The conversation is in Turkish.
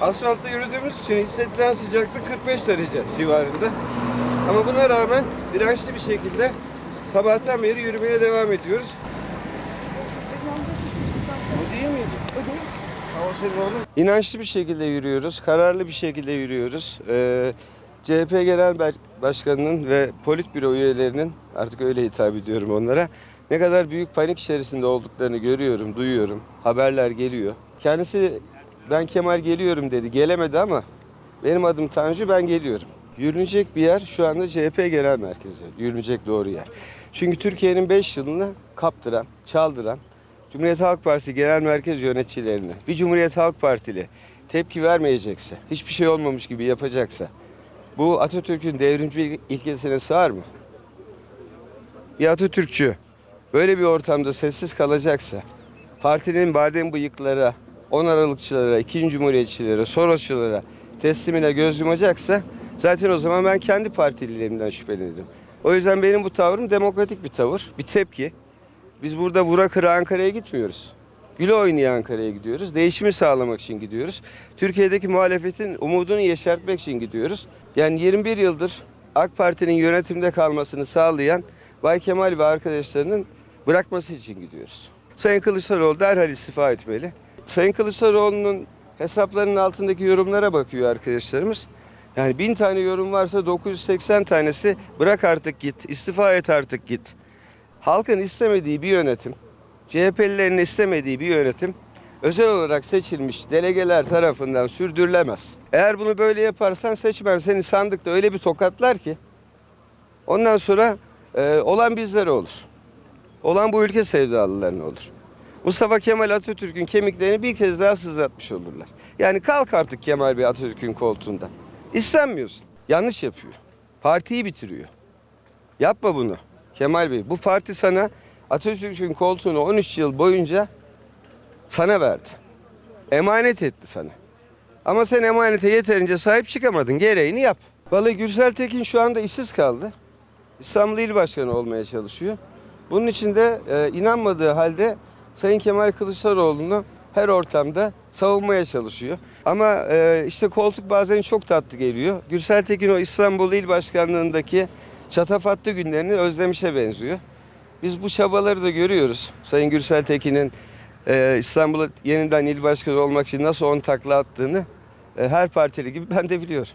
altta yürüdüğümüz için hissedilen sıcaklık 45 derece civarında. Ama buna rağmen dirençli bir şekilde sabahtan beri yürümeye devam ediyoruz. Bu değil miydi? O senin oğlun. İnançlı bir şekilde yürüyoruz, kararlı bir şekilde yürüyoruz. Ee, CHP Genel Baş- Başkanı'nın ve Politbüro üyelerinin, artık öyle hitap ediyorum onlara, ne kadar büyük panik içerisinde olduklarını görüyorum, duyuyorum. Haberler geliyor. Kendisi ben Kemal geliyorum dedi, gelemedi ama benim adım Tanju, ben geliyorum. Yürünecek bir yer şu anda CHP Genel Merkezi, yürünecek doğru yer. Çünkü Türkiye'nin 5 yılını kaptıran, çaldıran, Cumhuriyet Halk Partisi Genel Merkez yöneticilerine bir Cumhuriyet Halk Partili tepki vermeyecekse, hiçbir şey olmamış gibi yapacaksa bu Atatürk'ün devrimci ilkesine sığar mı? Bir Atatürkçü böyle bir ortamda sessiz kalacaksa partinin badem bıyıklara, 10 Aralıkçılara, 2. Cumhuriyetçilere, Sorosçulara teslimine göz yumacaksa zaten o zaman ben kendi partililerimden şüphelenirim. O yüzden benim bu tavrım demokratik bir tavır, bir tepki. Biz burada vura kıra Ankara'ya gitmiyoruz. Güle oynaya Ankara'ya gidiyoruz. Değişimi sağlamak için gidiyoruz. Türkiye'deki muhalefetin umudunu yeşertmek için gidiyoruz. Yani 21 yıldır AK Parti'nin yönetimde kalmasını sağlayan Bay Kemal ve arkadaşlarının bırakması için gidiyoruz. Sayın Kılıçdaroğlu derhal istifa etmeli. Sayın Kılıçdaroğlu'nun hesaplarının altındaki yorumlara bakıyor arkadaşlarımız. Yani bin tane yorum varsa 980 tanesi bırak artık git, istifa et artık git. Halkın istemediği bir yönetim, CHP'lilerin istemediği bir yönetim özel olarak seçilmiş delegeler tarafından sürdürülemez. Eğer bunu böyle yaparsan seçmen seni sandıkta öyle bir tokatlar ki ondan sonra e, olan bizlere olur. Olan bu ülke sevdalılarına olur. Mustafa Kemal Atatürk'ün kemiklerini bir kez daha sızlatmış olurlar. Yani kalk artık Kemal Bey Atatürk'ün koltuğundan. İstenmiyorsun. Yanlış yapıyor. Partiyi bitiriyor. Yapma bunu. Kemal Bey bu parti sana Atatürk'ün koltuğunu 13 yıl boyunca sana verdi. Emanet etti sana. Ama sen emanete yeterince sahip çıkamadın. Gereğini yap. Vallahi Gürsel Tekin şu anda işsiz kaldı. İstanbul İl Başkanı olmaya çalışıyor. Bunun için de e, inanmadığı halde Sayın Kemal Kılıçdaroğlu'nu her ortamda savunmaya çalışıyor. Ama e, işte koltuk bazen çok tatlı geliyor. Gürsel Tekin o İstanbul İl Başkanlığındaki şatafatlı günlerini özlemişe benziyor. Biz bu çabaları da görüyoruz. Sayın Gürsel Tekin'in e, İstanbul'a yeniden il başkanı olmak için nasıl on takla attığını e, her partili gibi ben de biliyorum.